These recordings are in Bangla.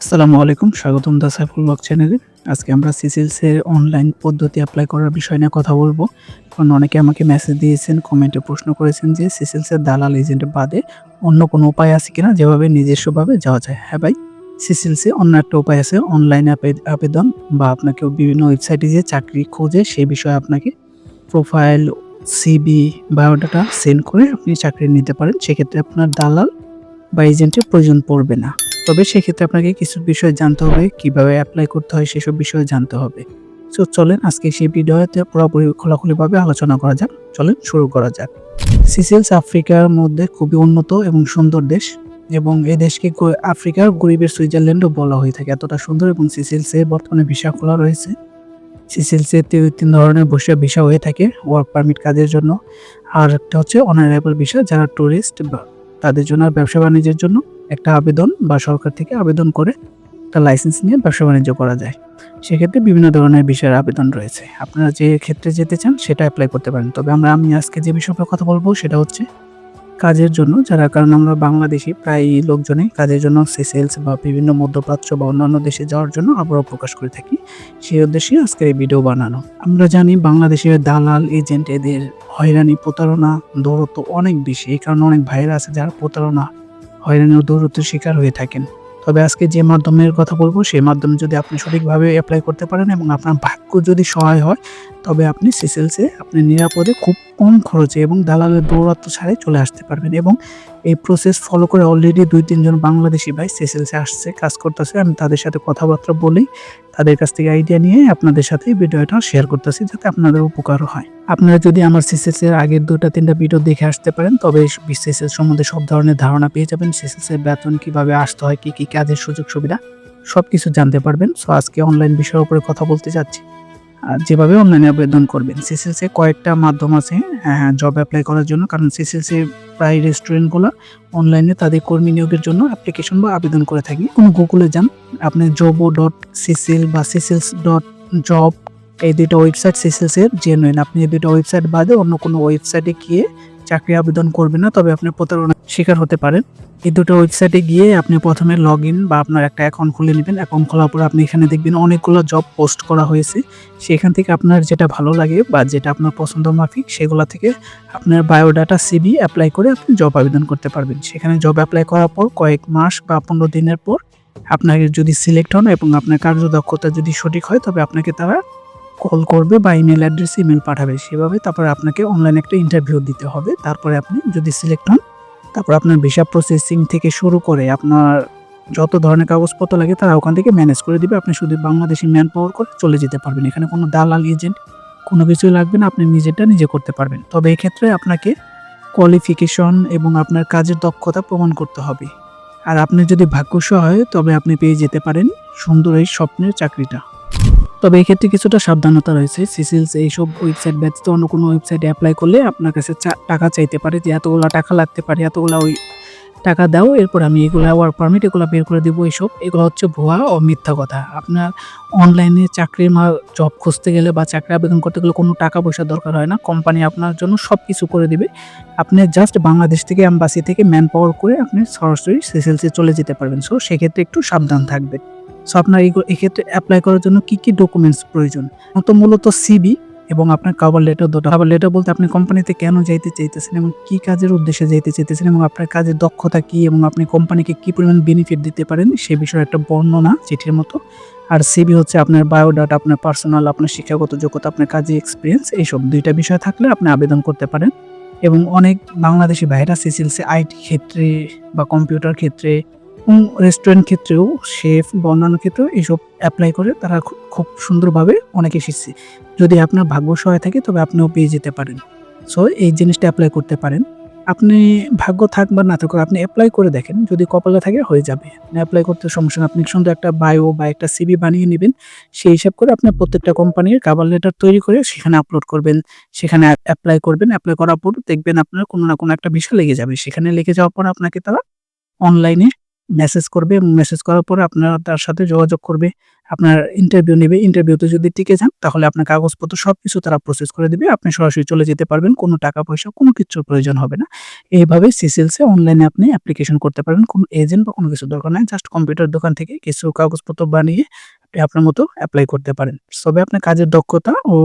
আসসালামু আলাইকুম, স্বাগতম দা সাইফুল ব্লগ চ্যানেলে। আজকে আমরা সিসিলসের অনলাইন পদ্ধতি অ্যাপ্লাই করার বিষয় নিয়ে কথা বলব। কারণ অনেকে আমাকে মেসেজ দিয়েছেন কমেন্টে প্রশ্ন করেছেন যে সিসিলসের দালাল এজেন্ট বাদে অন্য কোনো উপায় আছে কিনা যেভাবে নিজস্বভাবে যাওয়া যায়। হ্যাঁ ভাই সিসিলসে অন্য একটা উপায় আছে অনলাইন আবেদন বা আপনাকে বিভিন্ন ওয়েবসাইটে যে চাকরি খোঁজে সেই বিষয়ে আপনাকে প্রোফাইল সিবি বায়োডাটা সেন্ড করে আপনি চাকরি নিতে পারেন। সেক্ষেত্রে আপনার দালাল বা এজেন্টের প্রয়োজন পড়বে না। তবে সেক্ষেত্রে আপনাকে কিছু বিষয় জানতে হবে, কীভাবে অ্যাপ্লাই করতে হয় সেসব বিষয়ে জানতে হবে। সো চলেন আজকে সেই ভিডিওতে পুরোপুরি খোলাখুলিভাবে আলোচনা করা যাক। চলেন শুরু করা যাক। সিসেলস আফ্রিকার মধ্যে খুবই উন্নত এবং সুন্দর দেশ এবং এই দেশকে আফ্রিকার গরিবের সুইজারল্যান্ডও বলা হয়ে থাকে। এতটা সুন্দর এবং সিসেলসে বর্তমানে ভিসা খোলা রয়েছে। সিসেলসে তিন ধরনের বসে ভিসা হয়ে থাকে ওয়ার্ক পারমিট কাজের জন্য। আর একটা হচ্ছে অনারেবল ভিসা যারা টুরিস্ট বা তাদের জন্য আর ব্যবসা বাণিজ্যের জন্য একটা আবেদন বা সরকার থেকে আবেদন করে একটা লাইসেন্স নিয়ে ব্যবসা বাণিজ্য করা যায়। সেক্ষেত্রে বিভিন্ন ধরনের বিষয়ের আবেদন রয়েছে। আপনারা যে ক্ষেত্রে যেতে চান সেটা অ্যাপ্লাই করতে পারেন। তবে আমরা, আমি আজকে যে বিষয়ে কথা বলব সেটা হচ্ছে কাজের জন্য, যারা, কারণ আমরা বাংলাদেশি প্রায় লোকজনই কাজের জন্য সেলস বা বিভিন্ন মধ্যপ্রাচ্য বা অন্যান্য দেশে যাওয়ার জন্য আগ্রহ প্রকাশ করে থাকি। সেই উদ্দেশ্যে আজকের এই ভিডিও বানানো। আমরা জানি বাংলাদেশের দালাল এজেন্ট এদের হয়রানি, প্রতারণা, দৌরত্ব অনেক বেশি। এই কারণে অনেক ভাইরা আছে যারা প্রতারণা হয়রানি ও দৌরত্বের শিকার হয়ে থাকেন। তবে আজকে যে মাধ্যমের কথা বলব, সেই মাধ্যমে যদি আপনি সঠিকভাবে অ্যাপ্লাই করতে পারেন এবং আপনার ভাগ্য যদি সহায় হয় তবে আপনি সিসেলসে আপনি নিরাপদে খুব কম খরচে এবং দালালের দৌরাত্ম ছাড়াই চলে আসতে পারবেন এবং এই প্রসেস ফলো করে অলরেডি দুই তিনজন বাংলাদেশি ভাই সিসেলসে আসছে, কাজ করতেছে। আমি তাদের সাথে কথাবার্তা বলেই তাদের কাছ থেকে আইডিয়া নিয়ে আপনাদের সাথে ভিডিওটা শেয়ার করতেছি যাতে আপনাদের উপকার হয়। আপনারা যদি আমার সিসেস আগের দুটা তিনটা ভিডিও দেখে আসতে পারেন, তবে সিসেস সম্বন্ধে সব ধরনের ধারণা পেয়ে যাবেন। সিসএসএর বেতন কীভাবে আসতে হয়, কি কি কাজের সুযোগ সুবিধা সব কিছু জানতে পারবেন। সো আজকে অনলাইন বিষয়ের উপরে কথা বলতে আর যেভাবে অনলাইনে আবেদন করবেন। সিসিএলসি কয়েকটা মাধ্যম আছে জব অ্যাপ্লাই করার জন্য। কারণ সিসেলস এর প্রায় রেস্টুরেন্টগুলো অনলাইনে তাদের কর্মী নিয়োগের জন্য অ্যাপ্লিকেশন বা আবেদন করে থাকে। কোনো গুগলে যান, আপনি জবো ডট সিসিএল বা সিসিএলস ডট জব এই দুটো ওয়েবসাইট সিসেলসের জেনুইন আপনি এই দুটো ওয়েবসাইট বাদে অন্য কোনো ওয়েবসাইটে গিয়ে চাকরি আবেদন করবেন না, তবে আপনি প্রতারণার শিকার হতে পারেন। এই দুটো ওয়েবসাইটে গিয়ে আপনি প্রথমে লগ ইন বা আপনার একটা অ্যাকাউন্ট খুলে নেবেন। অ্যাকাউন্ট খোলার পর আপনি এখানে দেখবেন অনেকগুলো জব পোস্ট করা হয়েছে। সেখান থেকে আপনার যেটা ভালো লাগে বা যেটা আপনার পছন্দ মাফিক, সেগুলো থেকে আপনার বায়োডাটা সিবি অ্যাপ্লাই করে আপনি জব আবেদন করতে পারবেন। সেখানে জব অ্যাপ্লাই করার পর কয়েক মাস বা পনেরো দিনের পর আপনাকে যদি সিলেক্ট হন এবং আপনার কার্যদক্ষতা যদি সঠিক হয়, তবে আপনাকে তারা কল করবে বা ইমেল অ্যাড্রেসে ইমেল পাঠাবে সেভাবে, তারপরে আপনাকে অনলাইন একটা ইন্টারভিউ দিতে হবে। তারপরে আপনি যদি সিলেক্ট হন, তারপর আপনার ভিসা প্রসেসিং থেকে শুরু করে আপনার যত ধরনের কাগজপত্র লাগে, তারা ওখান থেকে ম্যানেজ করে দিবে। আপনি শুধু বাংলাদেশি ম্যান পাওয়ার করে চলে যেতে পারবেন। এখানে কোনো দালাল এজেন্ট কোনো কিছুই লাগবে না, আপনি নিজেরটা নিজে করতে পারবেন। তবে এক্ষেত্রে আপনাকে কোয়ালিফিকেশন এবং আপনার কাজের দক্ষতা প্রমাণ করতে হবে। আর আপনি যদি ভাগ্যসহ হয় তবে আপনি পেয়ে যেতে পারেন সুন্দর এই স্বপ্নের চাকরিটা। তবে এক্ষেত্রে কিছুটা সাবধানতা রয়েছে। সিসিলস এইসব ওয়েবসাইট ব্যতীত অন্য কোনো ওয়েবসাইটে অ্যাপ্লাই করলে আপনার কাছে টাকা চাইতে পারে যে এতগুলো টাকা লাগতে পারে, এতগুলো ওই টাকা দাও, এরপর আমি এগুলো ওয়ার্ক পারমিট এগুলো বের করে দেবো এইসব এগুলো হচ্ছে ভুয়া ও মিথ্যা কথা। আপনার অনলাইনে চাকরির মা জব খুঁজতে গেলে বা চাকরি আবেদন করতে গেলে কোনো টাকা পয়সার দরকার হয় না। কোম্পানি আপনার জন্য সব কিছু করে দেবে। আপনি জাস্ট বাংলাদেশ থেকে অ্যাম্বাসি থেকে ম্যান পাওয়ার করে আপনি সরাসরি সিসিএলসি চলে যেতে পারবেন। সো সেক্ষেত্রে একটু সাবধান থাকবে সো আপনার এই এক্ষেত্রে অ্যাপ্লাই করার জন্য কি কি ডকুমেন্টস প্রয়োজন? তো মূলত সিবি এবং আপনার কাভার লেটার দুটো। কাভার লেটার বলতে আপনি কোম্পানিতে কেন যাইতে চাইতেছেন এবং কি কাজের উদ্দেশ্যে যাইতে চাইতেছেন এবং আপনার কাজের দক্ষতা কি এবং আপনি কোম্পানিকে কি পরিমাণ বেনিফিট দিতে পারেন সে বিষয়ে একটা বর্ণনা চিঠির মতো। আর সিবি হচ্ছে আপনার বায়োডাটা আপনার পার্সোনাল আপনার শিক্ষাগত যোগ্যতা, আপনার কাজে এক্সপিরিয়েন্স এইসব দুইটা বিষয় থাকলে আপনি আবেদন করতে পারেন। এবং অনেক বাংলাদেশি ভাইরা সিসিলসে আইটি ক্ষেত্রে বা কম্পিউটার ক্ষেত্রে এবং রেস্টুরেন্ট ক্ষেত্রেও শেফ বা অন্যান্য ক্ষেত্রেও এইসব অ্যাপ্লাই করে তারা খুব সুন্দরভাবে অনেক এসেছে। যদি আপনার ভাগ্য সহায় থাকে, তবে আপনিও পেয়ে যেতে পারেন। সো এই জিনিসটা অ্যাপ্লাই করতে পারেন। আপনি ভাগ্য থাক বা না থাকুক, আপনি অ্যাপ্লাই করে দেখেন। যদি কপালে থাকে, হয়ে যাবে। অ্যাপ্লাই করতে সমস্যা আপনি সুন্দর একটা বায়ো বা একটা সিবি বানিয়ে নেবেন। সেই হিসাব করে আপনি প্রত্যেকটা কোম্পানির কাবার লেটার তৈরি করে সেখানে আপলোড করবেন। সেখানে অ্যাপ্লাই করবেন। অ্যাপ্লাই করার পর দেখবেন আপনার কোনো না কোনো একটা বিষয় লেগে যাবে। সেখানে লেগে যাওয়ার পর আপনাকে তারা অনলাইনে মেসেজ করবে মেসেজ করার পরে আপনারা তার সাথে যোগাযোগ করবে, আপনার ইন্টারভিউ নেবে ইন্টারভিউতে যদি টিকে যান তাহলে আপনার কাগজপত্র সব কিছু তারা প্রসেস করে দেবে, আপনি সরাসরি চলে যেতে পারবেন, কোনো টাকা পয়সা, কোনো কিছুর প্রয়োজন হবে না। এইভাবে সিসেলসে অনলাইনে আপনি অ্যাপ্লিকেশন করতে পারবেন, কোনো এজেন্ট বা কোনো কিছু দরকার নাই জাস্ট কম্পিউটার দোকান থেকে কিছু কাগজপত্র বানিয়ে আপনি আপনার মতো অ্যাপ্লাই করতে পারেন। তবে আপনার কাজের দক্ষতা ও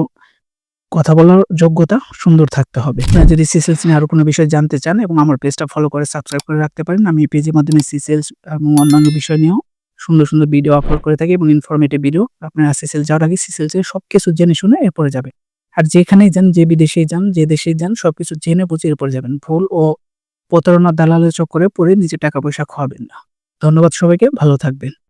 কথা বলার যোগ্যতা সুন্দর থাকতে হবে। আপনারা যদি সিসেলস নিয়ে আরও কোনো বিষয় জানতে চান এবং আমার পেজটা ফলো করে সাবস্ক্রাইব করে রাখতে পারেন, আমি এই পেজের মাধ্যমে সিসেলস এবং অন্যান্য বিষয় নিয়েও সুন্দর সুন্দর ভিডিও আপলোড করে থাকি এবং ইনফরমেটিভ ভিডিও আপনারা সিসেল যাওয়ার আগে সিসেলসের সব কিছু জেনে শুনে এরপরে যাবে আর যেখানেই যান, যে বিদেশেই যান, যে দেশেই যান, সবকিছু জেনে বুঝে এরপরে যাবেন। ভুল ও প্রতারণার দালালের চক্করে পড়ে নিজে টাকা পয়সা খাওয়াবেন না। ধন্যবাদ সবাইকে, ভালো থাকবেন।